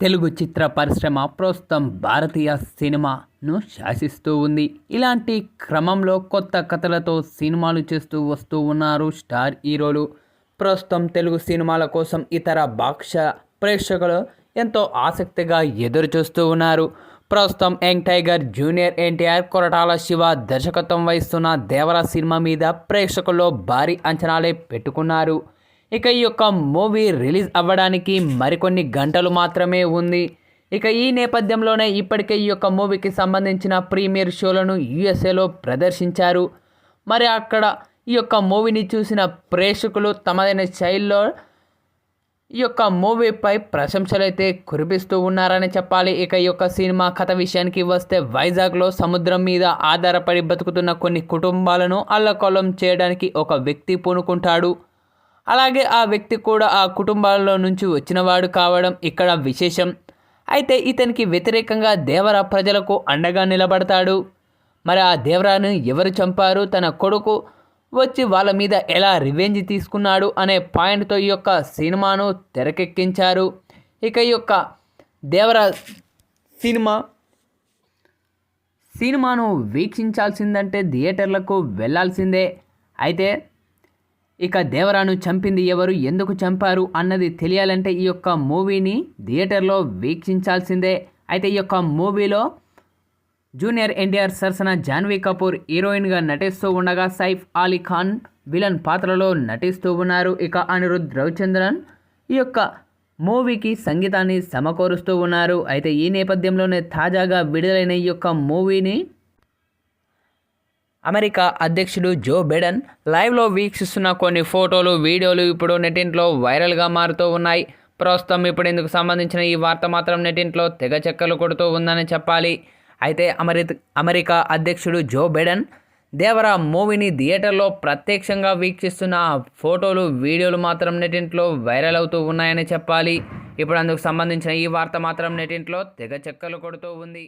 తెలుగు చిత్ర పరిశ్రమ ప్రస్తుతం భారతీయ సినిమాను శాసిస్తూ ఉంది. ఇలాంటి క్రమంలో కొత్త కథలతో సినిమాలు చేస్తూ వస్తూ ఉన్నారు స్టార్ హీరోలు. ప్రస్తుతం తెలుగు సినిమాల కోసం ఇతర భాష ప్రేక్షకులు ఎంతో ఆసక్తిగా ఎదురు చూస్తూ ఉన్నారు. ప్రస్తుతం young tiger junior NTR Koratala Siva దర్శకత్వం వహిస్తున్న దేవర సినిమా మీద ప్రేక్షకుల్లో భారీ అంచనాలే పెట్టుకున్నారు. ఇక ఈ యొక్క మూవీ రిలీజ్ అవ్వడానికి మరికొన్ని గంటలు మాత్రమే ఉంది. ఇక ఈ నేపథ్యంలోనే ఇప్పటికే ఈ యొక్క మూవీకి సంబంధించిన ప్రీమియర్ షోలను యూఎస్ఏలో ప్రదర్శించారు. మరి అక్కడ ఈ యొక్క మూవీని చూసిన ప్రేక్షకులు తమదైన శైలిలో ఈ యొక్క మూవీపై ప్రశంసలు అయితే కురిపిస్తూ ఉన్నారని చెప్పాలి. ఇక ఈ యొక్క సినిమా కథ విషయానికి వస్తే వైజాగ్లో సముద్రం మీద ఆధారపడి బతుకుతున్న కొన్ని కుటుంబాలను అల్లకొల్లం చేయడానికి ఒక వ్యక్తి పూనుకుంటాడు. అలాగే ఆ వ్యక్తి కూడా ఆ కుటుంబాల్లో నుంచి వచ్చినవాడు కావడం ఇక్కడ విశేషం. అయితే ఇతనికి వ్యతిరేకంగా దేవర ప్రజలకు అండగా నిలబడతాడు. మరి ఆ దేవరాను ఎవరు చంపారు? తన కొడుకు వచ్చి వాళ్ళ మీద ఎలా రివెంజ్ తీసుకున్నాడు అనే పాయింట్తో ఈ యొక్క సినిమాను తెరకెక్కించారు. ఇక ఈ యొక్క దేవర సినిమా సినిమాను వీక్షించాల్సిందంటే థియేటర్లకు వెళ్ళాల్సిందే అయితే ఇక దేవరాను చంపింది ఎవరు ఎందుకు చంపారు అన్నది తెలియాలంటే ఈ యొక్క మూవీని థియేటర్లో వీక్షించాల్సిందే. అయితే ఈ యొక్క మూవీలో జూనియర్ ఎన్టీఆర్ సరసన జాన్వీ కపూర్ హీరోయిన్గా నటిస్తూ ఉండగా సైఫ్ అలీ ఖాన్ విలన్ పాత్రలో నటిస్తూ ఉన్నారు. ఇక అనిరుద్ రవిచంద్రన్ ఈ యొక్క మూవీకి సంగీతాన్ని సమకూరుస్తూ ఉన్నారు. అయితే ఈ నేపథ్యంలోనే తాజాగా విడుదలైన ఈ యొక్క మూవీని అమెరికా అధ్యక్షుడు జో బైడెన్ లైవ్లో వీక్షిస్తున్న కొన్ని ఫోటోలు వీడియోలు ఇప్పుడు నెటింట్లో వైరల్గా మారుతూ ఉన్నాయి. ప్రస్తుతం ఇప్పుడు ఇందుకు సంబంధించిన ఈ వార్త మాత్రం నెటింట్లో తెగ చెక్కలు కొడుతూ ఉందని చెప్పాలి. అయితే అమెరి అమెరికా అధ్యక్షుడు జో బైడెన్ దేవరా మూవీని థియేటర్లో ప్రత్యక్షంగా వీక్షిస్తున్న ఫోటోలు వీడియోలు మాత్రం నెటింట్లో వైరల్ అవుతూ ఉన్నాయని చెప్పాలి. ఇప్పుడు అందుకు సంబంధించిన ఈ వార్త మాత్రం నెటింట్లో తెగ చెక్కలు కొడుతూ ఉంది.